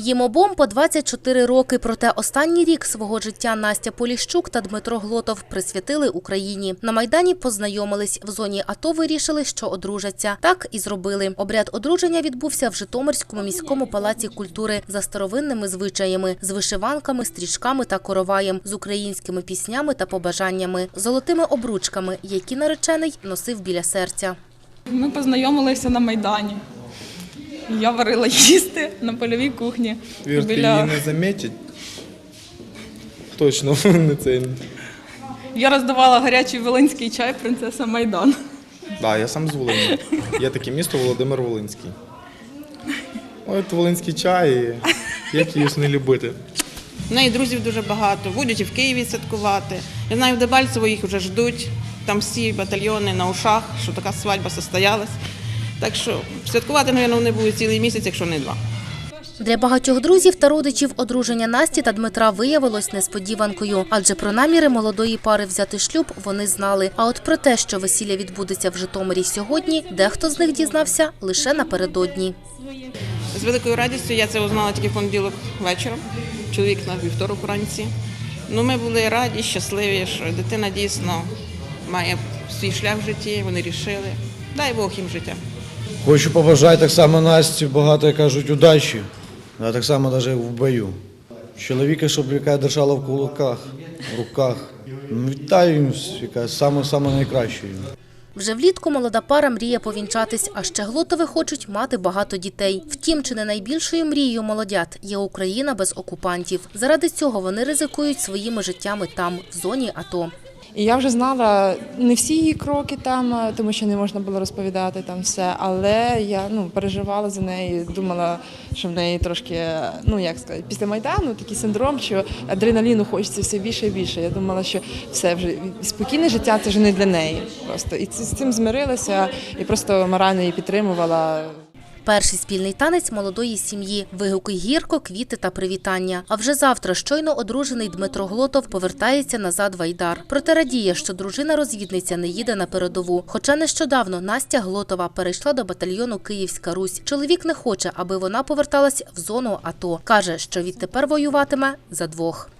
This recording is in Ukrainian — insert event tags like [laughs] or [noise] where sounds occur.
Їм обом по 24 роки. Проте останній рік свого життя Настя Поліщук та Дмитро Глотов присвятили Україні. На майдані познайомились. В зоні АТО вирішили, що одружаться. Так і зробили. Обряд одруження відбувся в Житомирському міському палаці культури за старовинними звичаями, з вишиванками, стрічками та короваєм, з українськими піснями та побажаннями, золотими обручками, які наречений носив біля серця. Ми познайомилися на Майдані. Я варила їсти на польовій кухні. Вірте, її не замітять. Точно [laughs] не це. Я роздавала гарячий волинський чай принцеса Майдан. Да, я сам з Волині. Є таке місто Володимир Волинський. От Волинський чай, як її ж не любити. В неї друзів дуже багато, будуть і в Києві святкувати. Я знаю, в Дебальцево їх вже ждуть. Там всі батальйони на ушах, що така свадьба состоялась. Так що святкувати, мабуть, вони будуть цілий місяць, якщо не два. Для багатьох друзів та родичів одруження Насті та Дмитра виявилось несподіванкою, адже про наміри молодої пари взяти шлюб вони знали. А от про те, що весілля відбудеться в Житомирі сьогодні, дехто з них дізнався лише напередодні. З великою радістю я це узнала тільки в понеділок вечором. Чоловік на вівторок вранці. Ну, ми були раді, щасливі, що дитина дійсно має свій шлях в житті, вони рішили. Дай Бог їм життя. Хочу побажати так само Насті, багато кажуть, удачі, а так само навіть в бою. Чоловіка, щоб яка держала в кулаках, в руках. Ну, Вітаю яка саме, саме найкраще. їм. Вже влітку молода пара мріє повінчатись, а ще глотови хочуть мати багато дітей. Втім, чи не найбільшою мрією молодят є Україна без окупантів. Заради цього вони ризикують своїми життями там, в зоні АТО. І я вже знала не всі її кроки там, е, тому що не можна було розповідати там все. Але я ну переживала за неї, думала, що в неї трошки, е, ну як сказати, після майдану такий синдром, що адреналіну хочеться все більше і більше. Я думала, що все вже спокійне життя це вже не для неї. Просто і з цим змирилася і просто морально її підтримувала. Перший спільний танець молодої сім'ї, вигуки гірко, квіти та привітання. А вже завтра щойно одружений Дмитро Глотов повертається назад в Айдар. Проте радіє, що дружина-розвідниця не їде на передову. Хоча нещодавно Настя Глотова перейшла до батальйону Київська Русь. Чоловік не хоче, аби вона поверталась в зону АТО. каже, що відтепер воюватиме за двох.